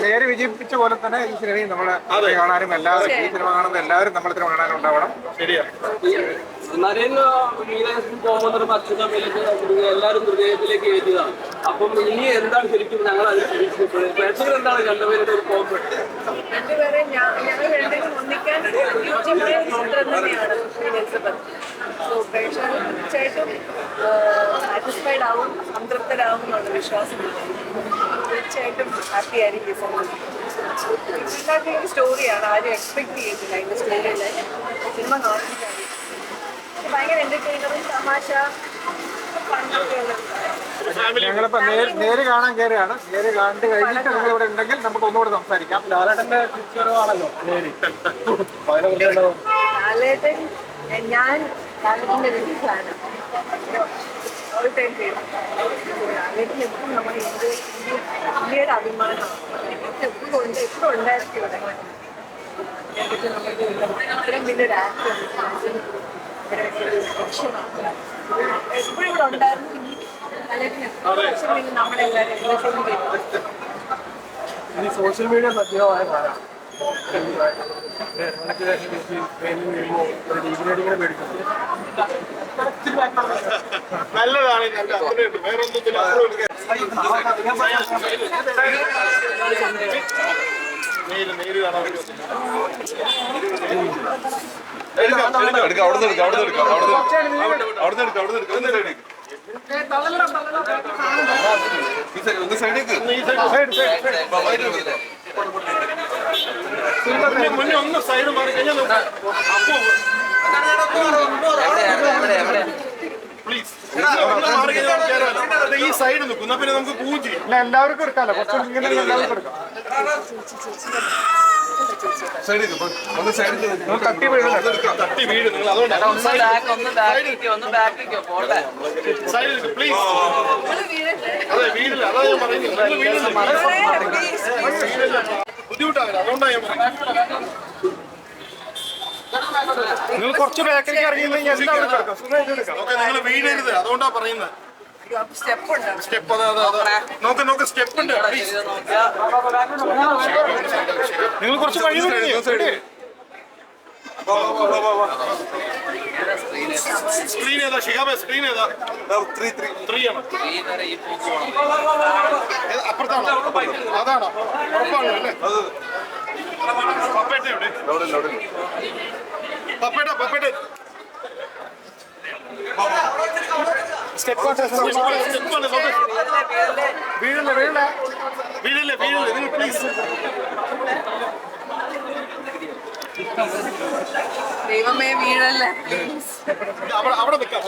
നേരെ വിജയിപ്പിച്ച പോലെ തന്നെ ഈ സിനിമയും നമ്മളെ കാണാനും എല്ലാവരും ഈ സിനിമ കാണുന്ന എല്ലാവരും നമ്മളെ സിനിമ കാണാനും ഉണ്ടാവണം. ശരിയാ. നരേന്ദ്ര പോകുമ്പോൾ അച്യുതമ്മയിലേക്ക് എല്ലാവരും ഹൃദയത്തിലേക്ക് കയറ്റിയതാണ് അപ്പം ഇനി എന്താണ് ശരിക്കും ഞങ്ങൾ അത് പ്രതീക്ഷിക്കുന്നത്? പ്രേക്ഷകർ എന്താണ് രണ്ടുപേരുടെ ഒരു രണ്ടുപേരും ഒന്നിക്കാൻ തന്നെയാണ് സോ എന്നുള്ള തീർച്ചയായിട്ടും ഹാപ്പി സിനിമ കാണുന്നില്ല ഭയങ്കര എന്റർടൈനറും തമാശ ഫണ്ണൊക്കെയുള്ള ഞങ്ങളിപ്പോ നേര് നേര് കാണാൻ കയറിയാണ് നേര് കണ്ടു കഴിഞ്ഞിട്ട് നിങ്ങൾ ഇവിടെ ഉണ്ടെങ്കിൽ നമുക്ക് ഒന്നുകൂടെ സംസാരിക്കാം. ലാലേട്ടന്റെ തിരിച്ചുവരവാണല്ലോ നേരി. ലാലേട്ടൻ ഞാൻ ലാലേട്ടന്റെ വലിയ ഫാനാണ് ഓൾ ടൈം ഫേവറേറ്റ് ലാലേട്ടൻ എപ്പോഴും നമ്മുടെ ഇന്ത്യ ഇന്ത്യ- ഇന്ത്യയുടെ അഭിമാനമാണ് എപ്പോഴും ഉണ്ട് എപ്പോഴും ഉണ്ടായിരിക്കും ഇവിടെ. എന്നിട്ട് നമുക്ക് ഇത്രയും വലിയൊരു ആക്ടർ എപ്പോഴും ഇവിടെ ഉണ്ടായിരുന്നു. ഇനി സോഷ്യൽ മീഡിയ സജീവമായ നല്ലതാണ് നല്ല അത്രയുണ്ട് വേറെ ഒന്നും നേര് നേര് കാണാൻ എടുക്കാം അവിടെ നിന്ന് എടുക്കാം അവിടെ നിന്ന് എടുക്കാം അവിടെ നിന്ന് അവിടെ നിന്ന് എടുക്കാം അവിടെ നിന്ന് എടുക്കാം ഒന്ന് സൈഡ് ഈ സൈഡ് ഒന്ന് സൈഡേക്ക് മുന്നേ മുന്നേ ഒന്ന് സൈഡ് മാറി കഴിഞ്ഞാൽ അപ്പോ ഈ സൈഡ് പിന്നെ നമുക്ക് പൂജ ഇല്ല എല്ലാവർക്കും എടുക്കാമല്ലോ കുറച്ച് ഇങ്ങനെ എല്ലാവർക്കും എടുക്കാം. തട്ടി വീട് നിങ്ങൾ. അതുകൊണ്ടാണ് സൈഡിൽ പ്ലീസ് അതെ ഞാൻ നിങ്ങൾ ബുദ്ധിമുട്ടാവില്ല അതുകൊണ്ടാണ് ഞാൻ പറയുന്നത് നിങ്ങൾ കുറച്ച് ബേക്കറിക്ക് ഇറങ്ങി നിങ്ങൾ വീഴരുത് അതുകൊണ്ടാ പറയുന്നത് സ്റ്റെപ്പ് നോക്ക് നോക്ക് സ്റ്റെപ്പ് ഉണ്ട് നിങ്ങൾ കുറച്ച് വഴി സ്ക്രീൻ ഏതാ? ഷിഹാബെ സ്ക്രീൻ ഏതാ? ത്രീ ത്രീ ത്രീ ആണ്. അപ്പുറത്താണോ? അതാണോ? ഉറപ്പാണോ അല്ലേ? പപ്പേട്ട എവിടെ. പപ്പേട്ട പപ്പേട്ട. സ്റ്റെപ്പ് സ്റ്റെപ്പ് ആണ് നോക്ക് വീഴില്ല വീഴില്ല വീടില്ലേ വീടില്ലേ നിങ്ങൾ പ്ലീസ് ദൈവമേ വീഴല്ലേ അവിടെ അവിടെ നിൽക്കാം.